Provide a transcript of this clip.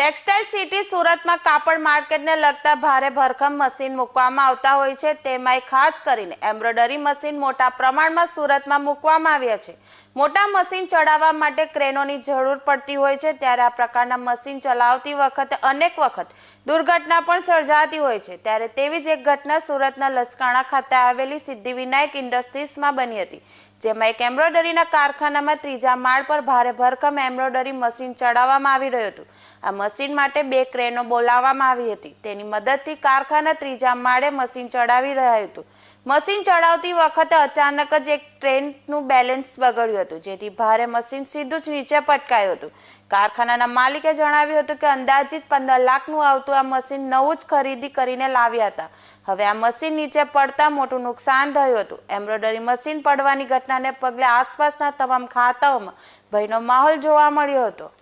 Textile city સુરતમાં કાપડ માર્કેટને લગતા ભારે ભરખમ મશીન મૂકવામાં આવતા હોય છે. તેમાંય ખાસ કરીને એમ્બ્રોઇડરી મશીન મોટા પ્રમાણમાં સુરતમાં મૂકવામાં આવ્યા છે. મોટા મશીન ચડાવવા માટે ક્રેનોની જરૂર પડતી હોય છે, ત્યારે આ પ્રકારના મશીન ચલાવતી વખતે અનેક વખત દુર્ઘટના પણ સર્જાતી હોય છે. ત્યારે તેવી જ એક ઘટના સુરતના લસકાણા ખાતે આવેલી સિદ્ધિવિનાયક ઇન્ડસ્ટ્રીઝમાં બની હતી, જેમાં એક એમ્બ્રોઇડરીના કારખાનામાં ત્રીજા માળ પર ભારે ભરખમ એમ્બ્રોઇડરી મશીન ચડાવવામાં આવી રહ્યું હતું. આ મશીન માટે બે ક્રેનો બોલાવવામાં આવી હતી. તેની મદદથી કારખાના ત્રીજા માળે મશીન ચડાવી રહ્યું હતું. મશીન ચડાવતી વખતે અચાનક જ એક ટ્રેનનું બેલેન્સ બગડ્યું હતું જેથી ભારે મશીન સીધું જ નીચે પટકાયું હતું. કારખાનાના માલિકે જણાવ્યું હતું કે અંદાજિત પંદર લાખનું આવતું આ મશીન નવું જ ખરીદી કરીને લાવ્યા હતા. હવે આ મશીન નીચે પડતા મોટું નુકસાન થયું હતું. એમ્બ્રોઇડરી મશીન પડવાની ઘટનાને પગલે આસપાસના તમામ ખાતાઓમાં ભયનો માહોલ જોવા મળ્યો હતો.